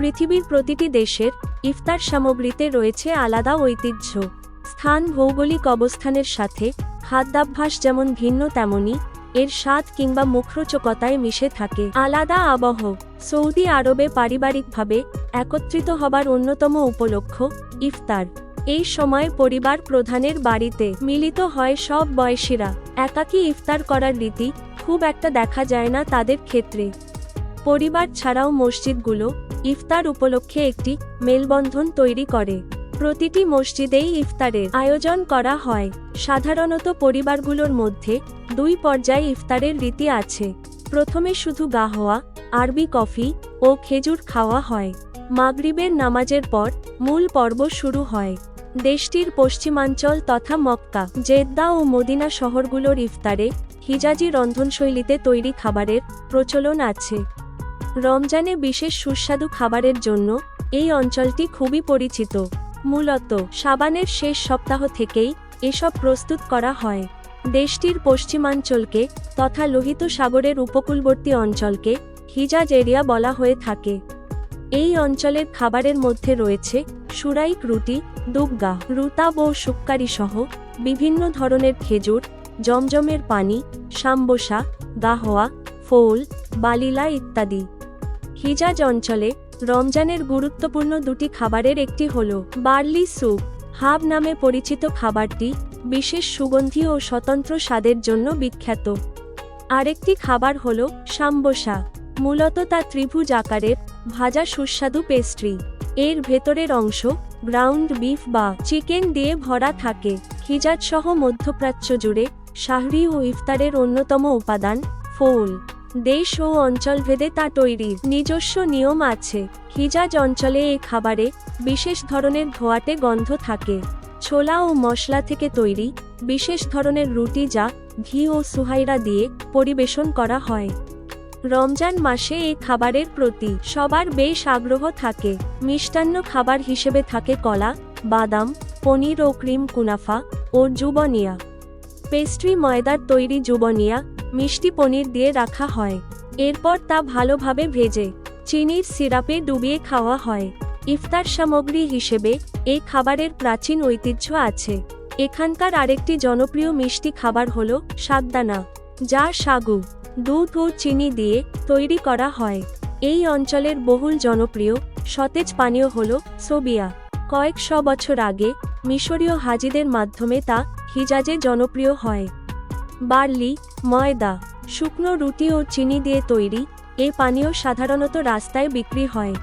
পৃথিবীর প্রতিটি দেশের ইফতার সামগ্রীতে রয়েছে আলাদা ঐতিহ্য। স্থান ভৌগোলিক অবস্থানের সাথে খাদ্যাভ্যাস যেমন ভিন্ন তেমনি এর স্বাদ কিংবা মুখরোচকতায় মিশে থাকে। আলাদা আবহ, সৌদি আরবে পারিবারিকভাবে একত্রিত হবার অন্যতম উপলক্ষ ইফতার। এই সময় পরিবার প্রধানের বাড়িতে মিলিত হয় সব বয়সীরা। একাকী ইফতার করার রীতি খুব একটা দেখা যায় না তাদের ক্ষেত্রে। পরিবার ছাড়াও মসজিদগুলো ইফতার উপলক্ষে একটি মেলবন্ধন তৈরি করে। প্রতিটি মসজিদেই ইফতারের আয়োজন করা হয়। সাধারণত পরিবারগুলোর মধ্যে দুই পর্যায়ে ইফতারের রীতি আছে। প্রথমে শুধু গাহওয়া আরবি কফি ও খেজুর খাওয়া হয়। মাগরিবের নামাজের পর মূল পর্ব শুরু হয়। দেশটির পশ্চিমাঞ্চল তথা মক্কা, জেদ্দা ও মদিনা শহরগুলোর ইফতারে হিজাজি রন্ধনশৈলীতে তৈরি খাবারের প্রচলন আছে। রমজানে বিশেষ সুস্বাদু খাবারের জন্য এই অঞ্চলটি খুবই পরিচিত। মূলত, সাবানের শেষ সপ্তাহ থেকেই এসব প্রস্তুত করা হয়। দেশটির পশ্চিমাঞ্চলকে তথা লোহিত সাগরের উপকূলবর্তী অঞ্চলকে হিজাজ এরিয়া বলা হয়ে থাকে। এই অঞ্চলের খাবারের মধ্যে রয়েছে সুরাইক রুটি দুবগা রুতাব ও শুক্কারি সহ বিভিন্ন ধরনের খেজুর, জমজমের পানি, সাম্বসা, গাহোয়া, ফৌল, বালিলা ইত্যাদি। হিজাজ অঞ্চলে রমজানের গুরুত্বপূর্ণ দুটি খাবারের একটি হল বার্লি স্যুপ। হাব নামে পরিচিত খাবারটি বিশেষ সুগন্ধি ও স্বতন্ত্র স্বাদের জন্য বিখ্যাত। আরেকটি খাবার হল সাম্বসা। মূলত তা ত্রিভুজ আকারের, ভাজা সুস্বাদু পেস্ট্রি। এর ভেতরের অংশ গ্রাউন্ড বিফ বা চিকেন দিয়ে ভরা থাকে। হিজাজ সহ মধ্যপ্রাচ্য জুড়ে শাহরি ও ইফতারের অন্যতম উপাদান ফৌল। দেশ ও অঞ্চলভেদে তা তৈরির নিজস্ব নিয়ম আছে। হিজাজ অঞ্চলে এই খাবারে বিশেষ ধরনের ধোয়াটে গন্ধ থাকে। ছোলা ও মশলা থেকে তৈরি বিশেষ ধরনের রুটি যা ঘি ও সুহাইরা দিয়ে পরিবেশন করা হয়। রমজান মাসে এই খাবারের প্রতি সবার বেশ আগ্রহ থাকে। মিষ্টান্ন খাবার হিসেবে থাকে কলা, বাদাম, পনির ও ক্রিম কুনাফা ও জুবনিয়া। পেস্ট্রি ময়দার তৈরি জুবনিয়া মিষ্টি পনির দিয়ে রাখা হয়। এরপর তা ভালোভাবে ভেজে, চিনির সিরাপে ডুবিয়ে খাওয়া হয়। ইফতার সামগ্রী হিসেবে এই খাবারের প্রাচীন ঐতিহ্য আছে। এখানকার আরেকটি জনপ্রিয় মিষ্টি খাবার হল সাগদানা যা সাগু, দুধ ও চিনি দিয়ে তৈরি করা হয়। এই অঞ্চলের বহুল জনপ্রিয়, সতেজ পানীয় হল সোবিয়া। কয়েকশ বছর আগে মিশরীয় হাজিদের মাধ্যমে তা হিজাজে জনপ্রিয় হয়। বার্লি, ময়দা, শুকনো রুটি ও চিনি দিয়ে তৈরি এই পানীয় সাধারণত রাস্তায় বিক্রি হয়।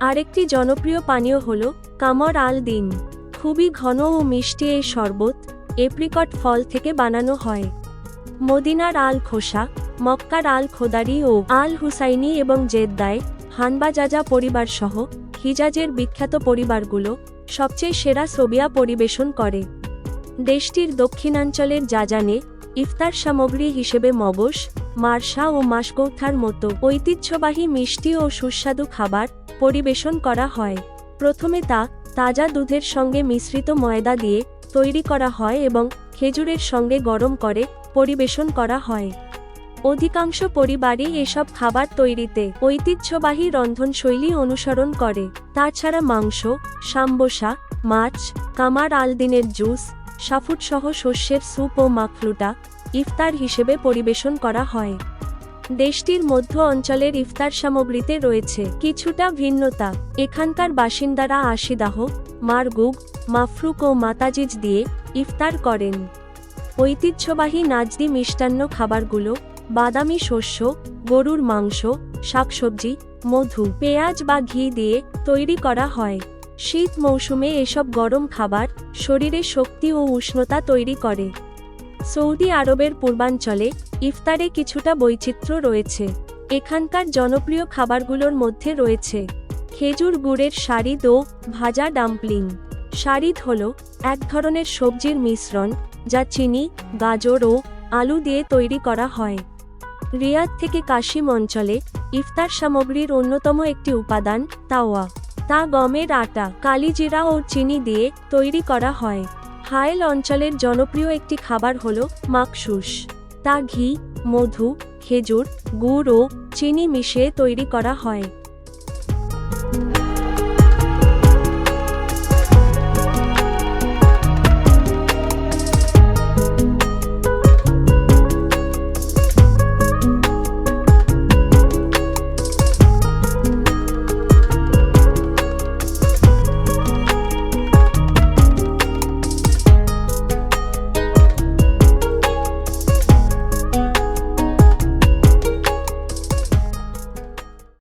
আরেকটি জনপ্রিয় পানীয় হল কামর আল দিন। খুবই ঘন ও মিষ্টি এই শরবত এপ্রিকট ফল থেকে বানানো হয়। মদিনার আল খোসা, মক্কার আল খোদারি ও আল হুসাইনি এবং জেদ্দায়, হানবাজাজা পরিবার সহ হিজাজের বিখ্যাত পরিবারগুলো সবচেয়ে সেরা সোবিয়া পরিবেশন করে। দেশটির দক্ষিণাঞ্চলের জাজানে ইফতার সামগ্রী হিসেবে মবস মার্শা ও মাসকৌথার মতো ঐতিহ্যবাহী মিষ্টি ও সুস্বাদু খাবার পরিবেশন করা হয়। প্রথমে তা তাজা দুধের সঙ্গে মিশ্রিত ময়দা দিয়ে তৈরি করা হয় এবং খেজুরের সঙ্গে গরম করে পরিবেশন করা হয়। অধিকাংশ পরিবারই এসব খাবার তৈরিতে ঐতিহ্যবাহী রন্ধনশৈলী অনুসরণ করে। তাছাড়া মাংস, সাম্বসা, মাছ, কামার আলদিনের জুস সহ শস্যের স্যুপ ও মাখলুটা ইফতার হিসেবে পরিবেশন করা হয়। দেশটির মধ্য অঞ্চলের ইফতার সামগ্রীতে রয়েছে কিছুটা ভিন্নতা। এখানকার বাসিন্দারা আশিদাহ, মারগুগ, মাফরুক ও মাতাজিজ দিয়ে ইফতার করেন। ঐতিহ্যবাহী নাজদি মিষ্টান্ন খাবারগুলো বাদামি শস্য, গরুর মাংস, শাকসবজি, মধু, পেঁয়াজ বা ঘি দিয়ে তৈরি করা হয়। শীত মৌসুমে এসব গরম খাবার শরীরে শক্তি ও উষ্ণতা তৈরি করে। সৌদি আরবের পূর্বাঞ্চলে ইফতারে কিছুটা বৈচিত্র্য রয়েছে। এখানকার জনপ্রিয় খাবারগুলোর মধ্যে রয়েছে খেজুর গুড়ের শাড়িদ ও ভাজা ডাম্পলিং। শাড়িদ হল এক ধরনের সবজির মিশ্রণ যা চিনি, গাজর ও আলু দিয়ে তৈরি করা হয়। রিয়াদ থেকে কাশিম অঞ্চলে ইফতার সামগ্রীর অন্যতম একটি উপাদান তাওয়া। তা গমের আটা, কালিজিরা ও চিনি দিয়ে তৈরি করা হয়। হায়েল অঞ্চলের জনপ্রিয় একটি খাবার হল মাকসুস। তা ঘি, মধু, খেজুর, গুড় ও চিনি মিশিয়ে তৈরি করা হয়।